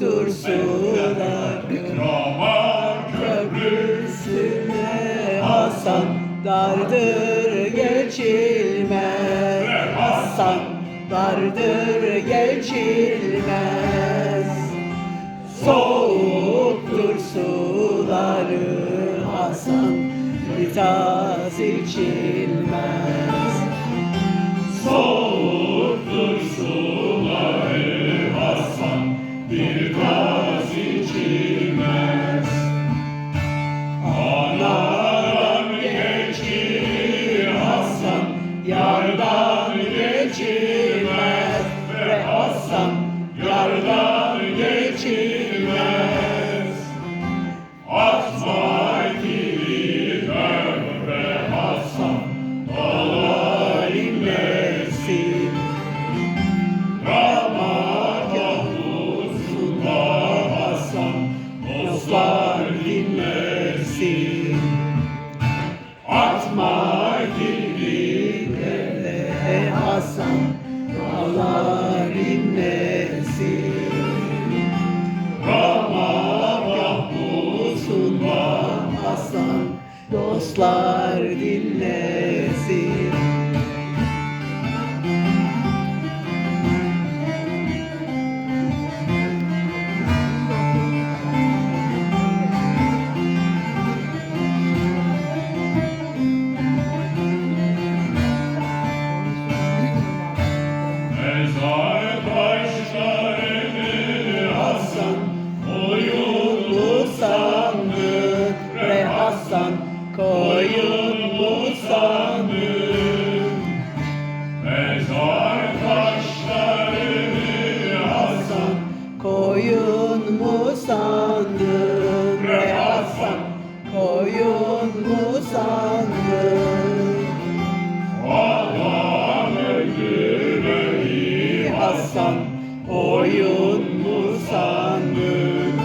yoktur sular Roma köprüsüne Hasan Dardır geçilmez. Hasan Dardır geçilmez. Soğuktur suları Hasan Litaz için dostlar dinle. Koyun mu sandım Mezar taşlarını Hasan Koyun mu sandım Re Hasan Koyun mu sandım Allah'ın öldürmeyi Hasan Koyun mu sandım